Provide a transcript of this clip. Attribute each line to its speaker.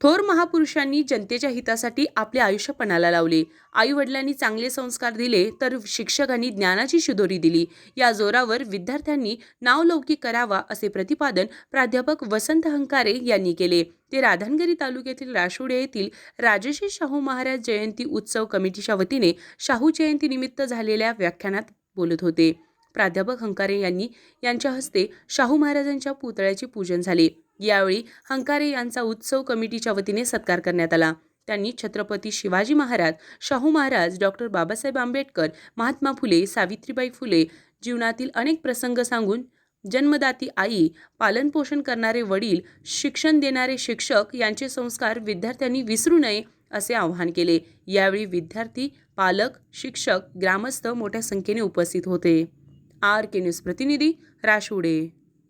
Speaker 1: थोर महापुरुषांनी जनतेच्या हितासाठी आपले आयुष्य पणाला लावले. आई वडिलांनी चांगले संस्कार दिले तर शिक्षकांनी ज्ञानाची शिदोरी दिली. या जोरावर विद्यार्थ्यांनी नावलौकिक करावा असे प्रतिपादन प्राध्यापक वसंत हंकारे यांनी केले. ते राधानगरी तालुक्यातील राशोडे येथील राजश्री शाहू महाराज जयंती उत्सव कमिटीच्या वतीने शाहू जयंतीनिमित्त झालेल्या व्याख्यानात बोलत होते. प्राध्यापक हंकारे यांनी यांच्या हस्ते शाहू महाराजांच्या पुतळ्याचे पूजन झाले. यावेळी हंकारे यांचा उत्सव कमिटीच्या वतीने सत्कार करण्यात आला. त्यांनी छत्रपती शिवाजी महाराज शाहू महाराज डॉक्टर बाबासाहेब आंबेडकर महात्मा फुले सावित्रीबाई फुले जीवनातील अनेक प्रसंग सांगून जन्मदाती आई पालनपोषण करणारे वडील शिक्षण देणारे शिक्षक यांचे संस्कार विद्यार्थ्यांनी विसरू नये असे आवाहन केले. यावेळी विद्यार्थी पालक शिक्षक ग्रामस्थ मोठ्या संख्येने उपस्थित होते. आर के न्यूज प्रतिनिधी Rashude